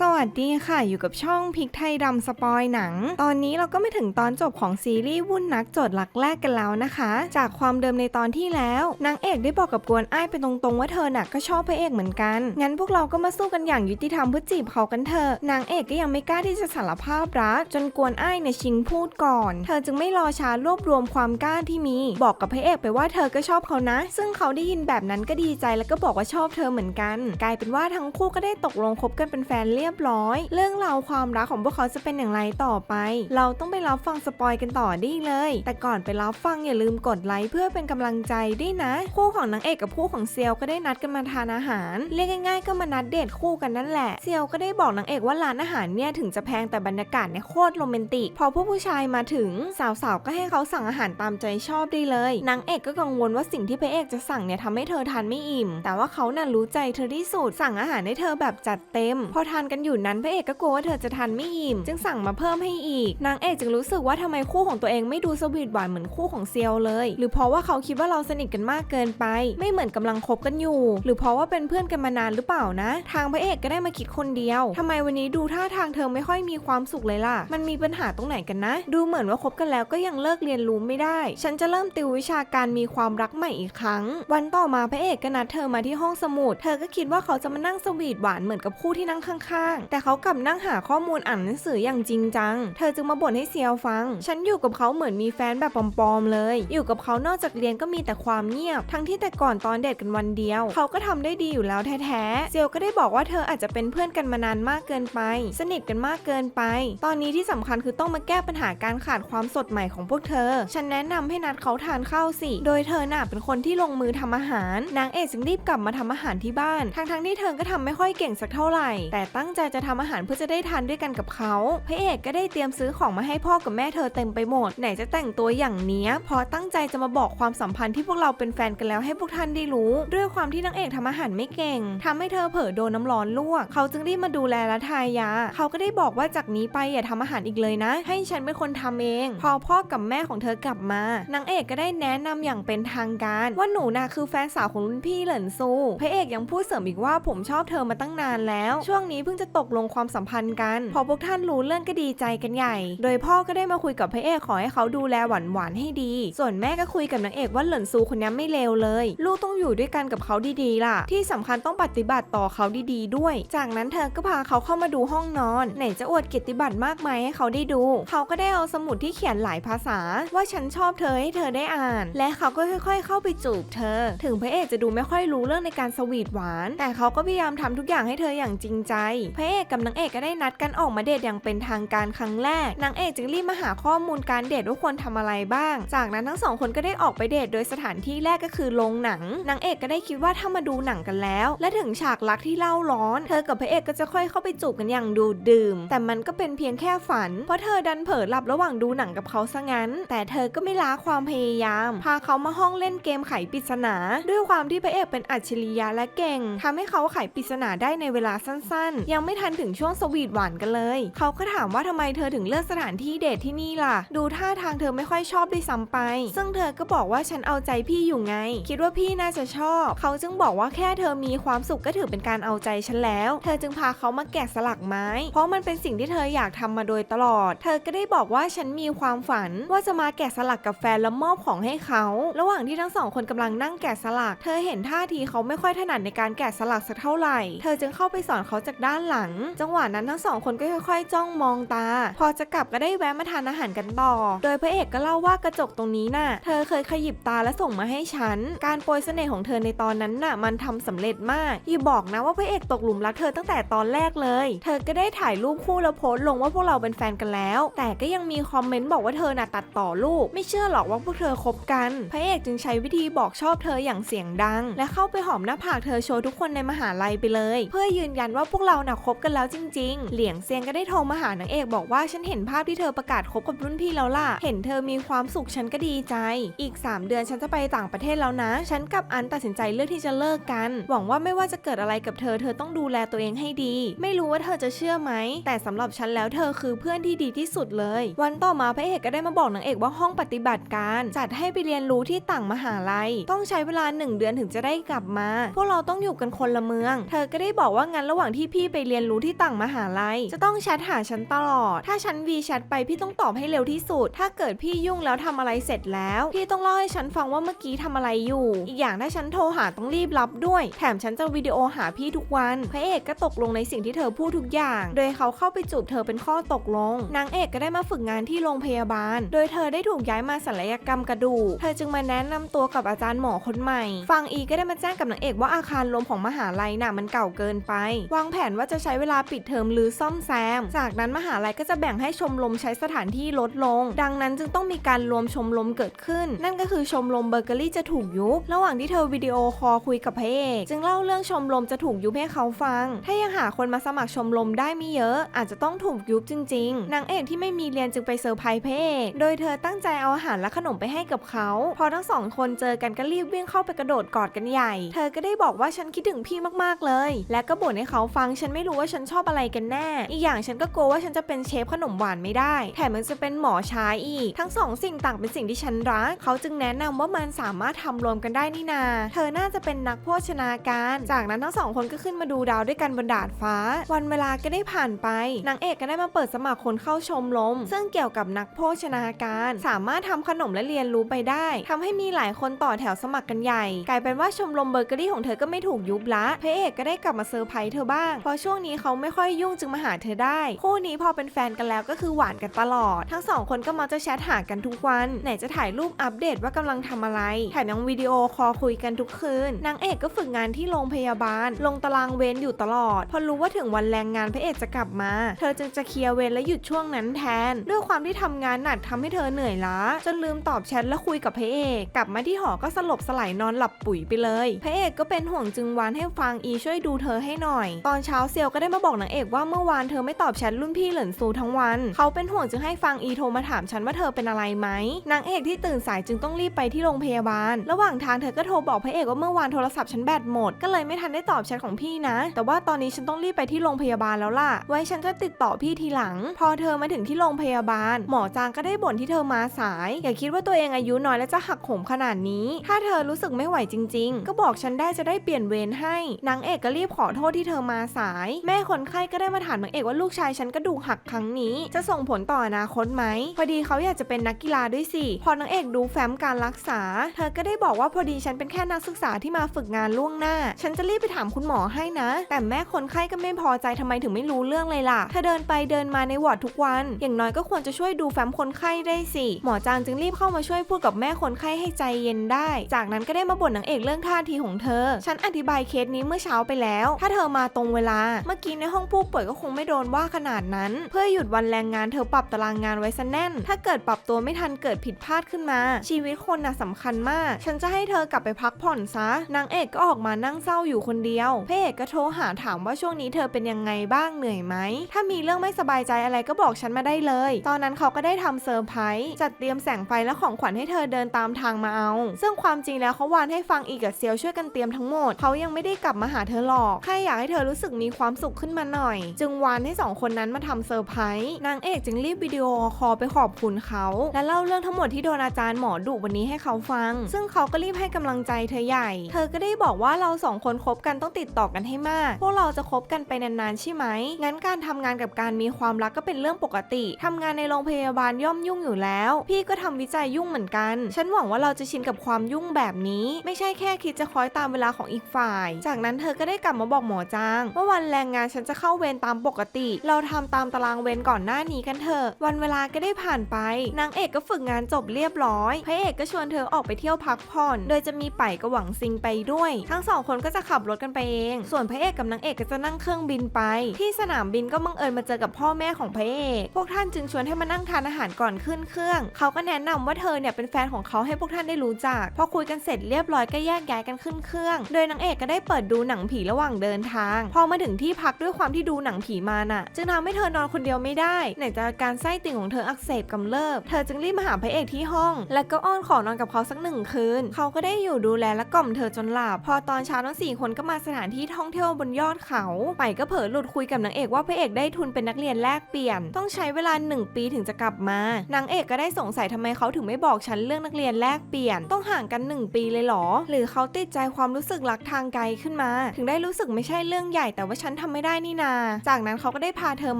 สวัสดีค่ะ อยู่กับช่องพริกไทยดำสปอยหนัง ตอนนี้เราก็ไม่ถึงตอนจบของซีรีส์วุ่นนักโจทย์หลักแรกกันแล้วนะคะ จากความเดิมในตอนที่แล้วนางเอกได้บอกกับกวนอ้ายไปตรงๆว่าเธอน่ะก็ชอบพระเอกเหมือนกัน งั้นพวกเราก็มาสู้กันอย่างยุติธรรมเพื่อจีบเขากันเถอะนางเอกก็ยังไม่กล้าที่จะสารภาพรักจนกวนอ้ายเนี่ยชิงพูดก่อน เธอจึงไม่รอช้ารวบรวมความกล้าที่มี บอกกับพระเอกไปว่าเธอก็ชอบเขานะ ซึ่งเขาได้ยินแบบนั้นก็ดีใจแล้วก็บอกว่าชอบเธอเหมือนกัน กลายเป็นว่าทั้งคู่ก็ได้ตกลงคบกันเป็นแฟนเรียบร้อย เรื่องราวความรักของพวกเขาจะเป็นอย่างไรต่อไป เราต้องไปรับฟังสปอยกันต่อได้เลย แต่ก่อนไปรับฟังอย่าลืมกดไลค์เพื่อเป็นกำลังใจด้วยนะ คู่ของนางเอกกับคู่ของเซียวก็ได้นัดกันมาทานอาหาร เรียกง่ายๆก็มานัดเดทคู่กันนั่นแหละ เซียวก็ได้บอกนางเอกว่าร้านอาหารเนี่ยถึงจะแพงแต่บรรยากาศเนี่ยโคตรโรแมนติก พอพวกผู้ชายมาถึงสาวๆก็ให้เขาสั่งอาหารตามใจชอบได้เลย นางเอกก็กังวลว่าสิ่งที่พระเอกจะสั่งเนี่ยทำให้เธอทานไม่อิ่ม แต่ว่าเขาน่ะรู้ใจเธอที่สุดสั่งอาหารให้เธอแบบจัดเต็ม พอทานกันอยู่นั้นพระเอกก็กลัวว่าเธอจะทานไม่อิ่มจึงสั่งมาเพิ่มให้อีก นางเอกจึงรู้สึกว่าทำไมคู่ของตัวเองไม่ดูสวีทหวานเหมือนคู่ของเซียวเลย หรือเพราะว่าเขาคิดว่าเราสนิทกันมากเกินไป ไม่เหมือนกำลังคบกันอยู่ หรือเพราะว่าเป็นเพื่อนกันมานานหรือเปล่านะ ทางพระเอกก็ได้มาคิดคนเดียวทำไมวันนี้ดูท่าทางเธอไม่ค่อยมีความสุขเลยล่ะ มันมีปัญหาตรงไหนกันนะ ดูเหมือนว่าคบกันแล้วก็ยังเลิกเรียนรู้ไม่ได้ ฉันจะเริ่มติววิชาการมีความรักใหม่อีกครั้ง วันต่อมาพระเอกก็นัดเธอมาที่ห้องสมุด เธอก็คิดว่าเขาจะมานั่งสวีทหวานเหมือนกับคู่ที่นั่งข้างๆ แต่เขากลับนั่งหาข้อมูลอ่านหนังสืออย่างจริงจัง เธอจึงมาบ่นให้เซียวฟัง ฉันอยู่กับเขาเหมือนมีแฟนแบบปลอมๆเลย อยู่กับเขานอกจากเรียนก็มีแต่ความเงียบ ทั้งที่แต่ก่อนตอนเดทกันวันเดียว เขาก็ทำได้ดีอยู่แล้วแท้ๆ เซียวก็ได้บอกว่าเธออาจจะเป็นเพื่อนกันมานานมากเกินไป สนิทกันมากเกินไป ตอนนี้ที่สำคัญคือต้องมาแก้ปัญหาการขาดความสดใหม่ของพวกเธอ ฉันแนะนำให้นัดเขาทานข้าวสิ โดยเธอน่ะเป็นคนที่ลงมือทำอาหาร นางเอกจึงรีบกลับมาทำอาหารที่บ้าน ทั้งๆที่เธอก็ทำไม่ค่อยเก่งสักเท่าไหร่ แต่ตั้ง้งใจจะทำอาหารเพื่อจะได้ทานด้วยกันกับเขาพระเอกก็ได้เตรียมซื้อของมาให้พ่อกับแม่เธอเต็มไปหมด ไหนจะแต่งตัวอย่างเนี้ยพอตั้งใจจะมาบอกความสัมพันธ์ที่พวกเราเป็นแฟนกันแล้วให้พวกท่านได้รู้ ด้วยความที่นางเอกทำอาหารไม่เก่งทำให้เธอเผลอโดนน้ำร้อนลวก เขาจึงรีบมาดูแลและทายา เขาก็ได้บอกว่าจากนี้ไปอย่าทำอาหารอีกเลยนะ ให้ฉันเป็นคนทำเอง พอพ่อกับแม่ของเธอกลับมานางเอกก็ได้แนะนำอย่างเป็นทางการ ว่าหนูน่ะคือแฟนสาวของรุ่นพี่เหลินซูพระเอกยังพูดเสริมอีกว่าผมชอบเธอมาตั้งนานแล้ว ช่วงนี้เพิ่งจะตกลงความสัมพันธ์กัน พอพวกท่านรู้เรื่องก็ดีใจกันใหญ่ โดยพ่อก็ได้มาคุยกับพระเอกขอให้เขาดูแลหวานหวานให้ดี ส่วนแม่ก็คุยกับนางเอกว่าเหลินซูคนนี้ไม่เลวเลย ลูกต้องอยู่ด้วยกันกับเขาดีๆ ล่ะ ที่สำคัญต้องปฏิบัติต่อเขาดีๆ ด้วย จากนั้นเธอก็พาเขาเข้ามาดูห้องนอน ไหนจะอวดเกียรติบัตรมากมายให้เขาได้ดู เขาก็ได้เอาสมุดที่เขียนหลายภาษา ว่าฉันชอบเธอให้เธอได้อ่าน และเขาก็ค่อย ๆ เข้าไปจูบเธอ ถึงพระเอกจะดูไม่ค่อยรู้เรื่องในการสวีทหวาน แต่เขาก็พยายามทำทุกอย่างให้เธออย่างจริงใจพระเอกกับนางเอกก็ได้นัดกันออกมาเดทอย่างเป็นทางการครั้งแรก นางเอกจึงรีบมาหาข้อมูลการเดทว่าควรทำอะไรบ้าง จากนั้นทั้งสองคนก็ได้ออกไปเดทโดยสถานที่แรกก็คือโรงหนัง นางเอกก็ได้คิดว่าถ้ามาดูหนังกันแล้ว และถึงฉากรักที่เล่าร้อน เธอกับพระเอกก็จะค่อยเข้าไปจูบกันอย่างดูดื่ม แต่มันก็เป็นเพียงแค่ฝัน เพราะเธอดันเผลอหลับระหว่างดูหนังกับเขาซะงั้น แต่เธอก็ไม่ล้าความพยายาม พาเขามาห้องเล่นเกมไขปริศนา ด้วยความที่พระเอกเป็นอัจฉริยะและเก่งทำให้เขาไขปริศนาได้ในเวลาสั้นๆยังไม่ทันถึงช่วงสวีทหวานกันเลย เขาก็ถามว่าทำไมเธอถึงเลือกสถานที่เดทที่นี่ล่ะ ดูท่าทางเธอไม่ค่อยชอบด้วยซ้ำไป ซึ่งเธอก็บอกว่าฉันเอาใจพี่อยู่ไง คิดว่าพี่น่าจะชอบ เขาจึงบอกว่าแค่เธอมีความสุขก็ถือเป็นการเอาใจฉันแล้ว เธอจึงพาเขามาแกะสลักไม้ เพราะมันเป็นสิ่งที่เธออยากทำมาโดยตลอด เธอก็ได้บอกว่าฉันมีความฝัน ว่าจะมาแกะสลักกับแฟนแล้วมอบของให้เขา ระหว่างที่ทั้งสองคนกำลังนั่งแกะสลัก เธอเห็นท่าทีเขาไม่ค่อยถนัดในการแกะสลักสักเท่าไหร่ เธอจึงเข้าไปสอนเขาจากด้านหลัง จังหวะนั้นทั้งสองคนก็ค่อย ๆ จ้องมองตา พอจะกลับก็ได้แวะมาทานอาหารกันต่อ โดยพระเอกก็เล่าว่ากระจกตรงนี้น่ะ เธอเคยขยิบตาและส่งมาให้ฉัน การโปรยเสน่ห์ของเธอในตอนนั้นน่ะ มันทำสำเร็จมากอย่าบอกนะว่าพระเอกตกหลุมรักเธอตั้งแต่ตอนแรกเลย เธอก็ได้ถ่ายรูปคู่แล้วโพสต์ลงว่าพวกเราเป็นแฟนกันแล้ว แต่ก็ยังมีคอมเมนต์บอกว่าเธอน่ะตัดต่อรูปไม่เชื่อหรอกว่าพวกเธอคบกัน พระเอกจึงใช้วิธีบอกชอบเธออย่างเสียงดัง และเข้าไปหอมหน้าผากเธอโชว์ทุกคนในมหาลัยไปเลย เพื่อยืนยันว่าพวกเรานะคบกันแล้วจริง ๆ เหลียงเซียงก็ได้โทรมาหานางเอกบอกว่าฉันเห็นภาพที่เธอประกาศคบกับรุ่นพี่แล้วล่ะ เห็นเธอมีความสุขฉันก็ดีใจ อีก 3 เดือนฉันจะไปต่างประเทศแล้วนะ ฉันกับอันตัดสินใจเลือกที่จะเลิกกัน หวังว่าไม่ว่าจะเกิดอะไรกับเธอเธอต้องดูแลตัวเองให้ดี ไม่รู้ว่าเธอจะเชื่อไหม แต่สำหรับฉันแล้วเธอคือเพื่อนที่ดีที่สุดเลย วันต่อมาพระเอกก็ได้มาบอกนางเอกว่าห้องปฏิบัติการ จัดให้ไปเรียนรู้ที่ต่างมหาลัย ต้องใช้เวลาหนึ่งเดือนถึงจะได้กลับมา พวกเราต้องอยู่กันคนละเมือง เธอก็ได้บอกว่างั้นระหว่างที่พี่ไปเรียนรู้ที่ต่างมหาลัย จะต้องแชทหาฉันตลอด ถ้าฉันวีแชทไปพี่ต้องตอบให้เร็วที่สุด ถ้าเกิดพี่ยุ่งแล้วทำอะไรเสร็จแล้ว พี่ต้องเล่าให้ฉันฟังว่าเมื่อกี้ทำอะไรอยู่ อีกอย่างถ้าฉันโทรหาต้องรีบรับด้วย แถมฉันจะวิดีโอหาพี่ทุกวัน พระเอกก็ตกลงในสิ่งที่เธอพูดทุกอย่าง โดยเขาเข้าไปจูบเธอเป็นข้อตกลง นางเอกก็ได้มาฝึกงานที่โรงพยาบาล โดยเธอได้ถูกย้ายมาศัลยกรรมกระดูก เธอจึงมาแนะนำตัวกับอาจารย์หมอคนใหม่ ฟังอีก็ได้มาแจ้งกับนางเอกว่าอาคารรวมของมหาลัยน่ะมันเก่าเกินไป วางแผนว่าว่าจะใช้เวลาปิดเทอมหรือซ่อมแซม จากนั้นมหาลัยก็จะแบ่งให้ชมรมใช้สถานที่ลดลง ดังนั้นจึงต้องมีการรวมชมรมเกิดขึ้น นั่นก็คือชมรมเบเกอรี่จะถูกยุบ ระหว่างที่เธอวิดีโอคอลคุยกับพระเอกจึงเล่าเรื่องชมรมจะถูกยุบให้เขาฟัง ถ้ายังหาคนมาสมัครชมรมได้ไม่เยอะ อาจจะต้องถูกยุบจริง ๆ นางเอกที่ไม่มีเรียนจึงไปเซอร์ไพรส์พระเอกโดยเธอตั้งใจเอาอาหารและขนมไปให้กับเขา พอทั้งสองคนเจอกันก็รีบวิ่งเข้าไปกระโดดกอดกันใหญ่ เธอก็ได้บอกว่าฉันคิดถึงพี่มากๆเลย และก็บ่นให้เขาฟังฉันไม่รู้ว่าฉันชอบอะไรกันแน่ อีกอย่างฉันก็กลัวว่าฉันจะเป็นเชฟขนมหวานไม่ได้ แถมมันจะเป็นหมอชายอีก ทั้งสองสิ่งต่างเป็นสิ่งที่ฉันรัก เขาจึงแนะนำว่ามันสามารถทำรวมกันได้นี่นา เธอน่าจะเป็นนักโภชนาการ จากนั้นทั้งสองคนก็ขึ้นมาดูดาวด้วยกันบนดาดฟ้า วันเวลาก็ได้ผ่านไป นางเอกก็ได้มาเปิดสมัครคนเข้าชมรม ซึ่งเกี่ยวกับนักโภชนาการ สามารถทำขนมและเรียนรู้ไปได้ทำให้มีหลายคนต่อแถวสมัครกันใหญ่ กลายเป็นว่าชมรมเบเกอรี่ของเธอก็ไม่ถูกยุบละพระเอกก็ได้กลับมาเซอร์ไพรส์เธอบ้างเพราะช่วงนี้เขาไม่ค่อยยุ่งจึงมาหาเธอได้ คู่นี้พอเป็นแฟนกันแล้วก็คือหวานกันตลอด ทั้งสองคนก็มักจะแชทหากันทุกวัน ไหนจะถ่ายรูปอัปเดตว่ากำลังทำอะไรแถมยังวิดีโอคอลคุยกันทุกคืนนางเอกก็ฝึกงานที่โรงพยาบาล ลงตารางเวรอยู่ตลอด พอรู้ว่าถึงวันแรงงานพระเอกจะกลับมา เธอจึงจะเคลียร์เวรและหยุดช่วงนั้นแทน ด้วยความที่ทำงานหนักทำให้เธอเหนื่อยล้า จนลืมตอบแชทและคุยกับพระเอกกลับมาที่หอก็สลบสลายนอนหลับปุ๋ยไปเลย พระเอกก็เป็นห่วงจึงวานให้ฟังอีช่วยดูเธอให้หน่อย ตอนเช้าเซียวก็ได้มาบอกนางเอกว่าเมื่อวานเธอไม่ตอบแชทรุ่นพี่เหลินซูทั้งวัน เขาเป็นห่วงจึงให้ฟังอีโทรมาถามฉันว่าเธอเป็นอะไรไหมนางเอกที่ตื่นสายจึงต้องรีบไปที่โรงพยาบาล ระหว่างทางเธอก็โทรบอกพระเอกว่าเมื่อวานโทรศัพท์ฉันแบตหมด ก็เลยไม่ทันได้ตอบแชทของพี่นะ แต่ว่าตอนนี้ฉันต้องรีบไปที่โรงพยาบาลแล้วล่ะ ไว้ฉันจะติดต่อพี่ทีหลัง พอเธอมาถึงที่โรงพยาบาล หมอจางก็ได้บ่นที่เธอมาสาย อย่าคิดว่าตัวเองอายุน้อยและจะหักโหมขนาดนี้ ถ้าเธอรู้สึกไม่ไหวจริง ๆ ก็บอกฉันได้จะได้เปลี่ยนเวรให้นางเอกก็รีบขอโทษที่เธอมาสายแม่คนไข้ก็ได้มาถามนางเอกว่าลูกชายฉันกระดูกหักครั้งนี้ จะส่งผลต่ออนาคตไหม พอดีเขาอยากจะเป็นนักกีฬาด้วยสิ พอนางเอกดูแฟ้มการรักษา เธอก็ได้บอกว่าพอดีฉันเป็นแค่นักศึกษาที่มาฝึกงานล่วงหน้า ฉันจะรีบไปถามคุณหมอให้นะ แต่แม่คนไข้ก็ไม่พอใจทำไมถึงไม่รู้เรื่องเลยล่ะถ้าเดินไปเดินมาในวอร์ดทุกวัน อย่างน้อยก็ควรจะช่วยดูแฟ้มคนไข้ได้สิ หมอจางจึงรีบเข้ามาช่วยพูดกับแม่คนไข้ให้ใจเย็นได้ จากนั้นก็ได้มาบ่นนางเอกเรื่องท่าทีของเธอ ฉันอธิบายเคสนี้เมื่อเช้าไปแล้ว ถ้าเธอมาตรงเวลาเมื่อกี้ในห้องผู้ป่วยก็คงไม่โดนว่าขนาดนั้น เพื่อหยุดวันแรงงานเธอปรับตารางงานไว้ซะแน่น ถ้าเกิดปรับตัวไม่ทันเกิดผิดพลาดขึ้นมา ชีวิตคนน่ะสำคัญมาก ฉันจะให้เธอกลับไปพักผ่อนซะ นางเอกก็ออกมานั่งเศร้าอยู่คนเดียวพระเอกก็โทรหาถามว่าช่วงนี้เธอเป็นยังไงบ้างเหนื่อยไหม ถ้ามีเรื่องไม่สบายใจอะไรก็บอกฉันมาได้เลย ตอนนั้นเขาก็ได้ทำเซอร์ไพรส์จัดเตรียมแสงไฟและของขวัญให้เธอเดินตามทางมาเอา ซึ่งความจริงแล้วเขาวานให้ฟังอีกกับเซียวช่วยกันเตรียมทั้งหมด เขายังไม่ได้กลับมาหาเธอหรอกแค่อยากให้เธอรู้สึกมีความสุขขึ้นมาหน่อย จึงวานให้สองคนนั้นมาทำเซอร์ไพรส์นางเอกจึงรีบวิดีโอคอลไปขอบคุณเขาและเล่าเรื่องทั้งหมดที่โดนอาจารย์หมอดุวันนี้ให้เขาฟัง ซึ่งเขาก็รีบให้กำลังใจเธอใหญ่ เธอก็ได้บอกว่าเราสองคนคบกันต้องติดต่อกันให้มาก พวกเราจะคบกันไปนานๆใช่ไหม งั้นการทำงานกับการมีความรักก็เป็นเรื่องปกติทำงานในโรงพยาบาลย่อมยุ่งอยู่แล้ว พี่ก็ทำวิจัยยุ่งเหมือนกัน ฉันหวังว่าเราจะชินกับความยุ่งแบบนี้ ไม่ใช่แค่คิดจะคอยตามเวลาของอีกฝ่าย จากนั้นเธอก็ได้กลับมาบอกหมอจางว่าวันแรงงานฉันจะเข้าเวรตามปกติ เราทำตามตารางเวรก่อนหน้านี้กันเถอะ วันเวลาก็ได้ผ่านไป นางเอกก็ฝึกงานจบเรียบร้อย พระเอกก็ชวนเธอออกไปเที่ยวพักผ่อน โดยจะมีไป่กับหวังซิงไปด้วย ทั้งสองคนก็จะขับรถกันไปเอง ส่วนพระเอกกับนางเอกก็จะนั่งเครื่องบินไป ที่สนามบินก็บังเอิญมาเจอกับพ่อแม่ของพระเอก พวกท่านจึงชวนให้มานั่งทานอาหารก่อนขึ้นเครื่อง เขาก็แนะนำว่าเธอเนี่ยเป็นแฟนของเขาให้พวกท่านได้รู้จัก พอคุยกันเสร็จเรียบร้อยก็แยกย้ายกันขึ้นเครื่อง โดยนางเอกก็ได้เปิดดูหนังผีระหว่างเดินทาง พอมาถึงที่พักด้วยความที่ดูหนังผีมาน่ะ จึงทำให้เธอนอนคนเดียวไม่ได้ไหนจะอาการไส้ติ่งของเธออักเสบกำเริบเธอจึงรีบมาหาพระเอกที่ห้อง แล้วก็อ้อนขอนอนกับเขาสักหนึ่งคืน เขาก็ได้อยู่ดูแลและกล่อมเธอจนหลับพอตอนเช้าทั้งสี่คนก็มาสถานที่ท่องเที่ยวบนยอดเขาไปก็เผลอหลุดคุยกับนางเอกว่าพระเอกได้ทุนเป็นนักเรียนแลกเปลี่ยน ต้องใช้เวลาหนึ่งปีถึงจะกลับมานางเอกก็ได้สงสัยทำไมเขาถึงไม่บอกฉันเรื่องนักเรียนแลกเปลี่ยน ต้องห่างกันหนึ่งปีเลยหรอ หรือเขาติดใจความรู้สึกรักทางไกลขึ้นมา ถึงได้รู้สึกไม่ใช่เรื่องใหญ่แต่ว่าฉันทำไม่ได้นี่นา จากนั้นเขาก็ได้พาเธอ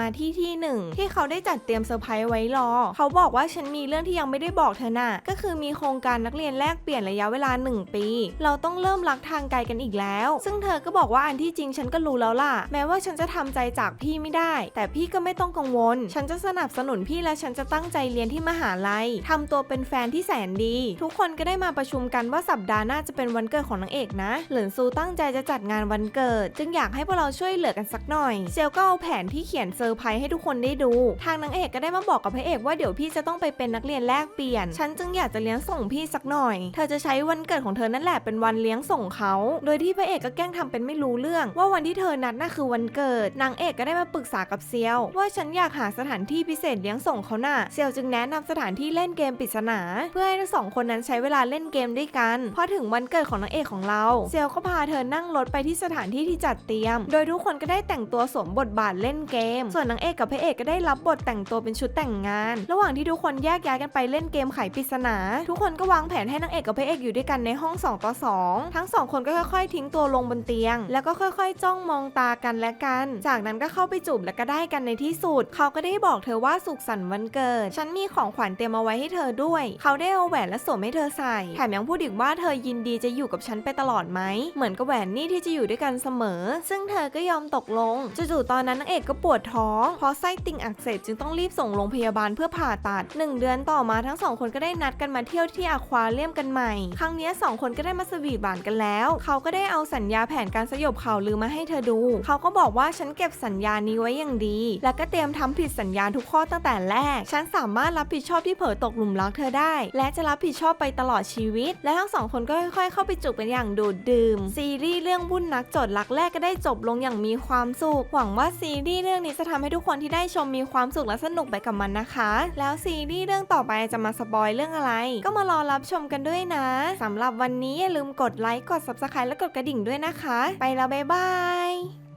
มาที่ที่หนึ่งที่เขาได้จัดเตรียมเซอร์ไพรส์ไว้รอ เขาบอกว่าฉันมีเรื่องที่ยังไม่ได้บอกเธอน่ะ ก็คือมีโครงการนักเรียนแลกเปลี่ยนระยะเวลา 1 ปี เราต้องเริ่มรักทางไกลกันอีกแล้ว ซึ่งเธอก็บอกว่าอันที่จริงฉันก็รู้แล้วล่ะ แม้ว่าฉันจะทำใจจากพี่ไม่ได้ แต่พี่ก็ไม่ต้องกังวล ฉันจะสนับสนุนพี่และฉันจะตั้งใจเรียนที่มหาลัยทำตัวเป็นแฟนที่แสนดี ทุกคนก็ได้มาประชุมกันว่าสัปดาห์หน้าจะเป็นวันเกิดของนางเอกนะเหลินซูตั้งใจจะจัดงานวันเกิด จึงอยากให้พวกเราช่วยเหลือกันสักหน่อย เซลก็เอาแผนที่เขียนเซอร์ไพรส์ให้ทุกคนได้ดู ทางนางเอกก็ได้มาบอกกับพระเอกว่าเดี๋ยวพี่จะต้องไปเป็นนักเรียนแลกเปลี่ยน ฉันจึงอยากจะเลี้ยงส่งพี่สักหน่อย เธอจะใช้วันเกิดของเธอนั่นแหละเป็นวันเลี้ยงส่งเขา โดยที่พระเอกก็แกล้งทำเป็นไม่รู้เรื่อง ว่าวันที่เธอนัดน่ะคือวันเกิด นางเอกก็ได้มาปรึกษากับเซียวว่าฉันอยากหาสถานที่พิเศษเลี้ยงส่งเขาน่ะเซียวจึงแนะนำสถานที่เล่นเกมปริศนา เพื่อให้ทั้งสองคนนั้นใช้เวลาเล่นเกมด้วยกัน พอถึงวันเกิดของนางเอกของเรา เซียวก็พาเธอนั่งรถไปที่สถานที่ที่จัดเตรียม โดยทุกกคนก็ได้แต่งตัวสวมบทบาทเล่นเกม ส่วนนางเอกกับพระเอกก็ได้รับบทแต่งตัวเป็นชุดแต่งงาน ระหว่างที่ทุกคนแยกย้ายกันไปเล่นเกมไขปริศนา ทุกคนก็วางแผนให้นางเอกกับพระเอกอยู่ด้วยกันในห้อง2ต่อ2ทั้งสองคนก็ค่อยๆ ทิ้งตัวลงบนเตียง แล้วก็ค่อยๆ จ้องมองตากันและกัน จากนั้นก็เข้าไปจูบและก็ได้กันในที่สุด เขาก็ได้บอกเธอว่าสุขสันต์วันเกิด ฉันมีของขวัญเตรียมเอาไว้ให้เธอด้วย เขาได้เอาแหวนและสวมให้เธอใส่ แถมยังพูดอีกว่าเธอยินดีจะอยู่กับฉันไปตลอดไหม เหมือนกับแหวนนี่ที่จะอยู่ด้วยกันเสมอ ซึ่งเธอก็ยอมตกลงจู่ๆตอนนั้นนางเอกก็ปวดท้อง เพราะไส้ติ่งอักเสบจึงต้องรีบส่งโรงพยาบาลเพื่อผ่าตัดหนึ่งเดือนต่อมาทั้งสองคนก็ได้นัดกันมาเที่ยวที่อควาเรียมกันใหม่ ครั้งนี้สองคนก็ได้มาสวีทหวานกันแล้ว เขาก็ได้เอาสัญญาแผนการสยบข่าวลือมาให้เธอดู เขาก็บอกว่าฉันเก็บสัญญานี้ไว้อย่างดี แล้วก็เตรียมทำผิดสัญญาทุกข้อตั้งแต่แรก ฉันสามารถรับผิดชอบที่เผลอตกหลุมรักเธอได้ และจะรับผิดชอบไปตลอดชีวิต และทั้งสองคนก็ค่อยๆ เข้าไปจูบกันอย่างดูดดื่ม ซีรีส์เรื่องวุ่นนักจทย์รักแรกก็ได้จบลงอย่างมีความสุข หวังว่าซีรีส์เรื่องนี้จะทำให้ทุกคนที่ได้ชมมีความสุขและสนุกไปกับมันนะคะ แล้วซีรีส์เรื่องต่อไปจะมาสปอยเรื่องอะไร ก็มารอรับชมกันด้วยนะสำหรับวันนี้อย่าลืมกดไลค์กด subscribe และกดกระดิ่งด้วยนะคะ ไปแล้วบ๊ายบาย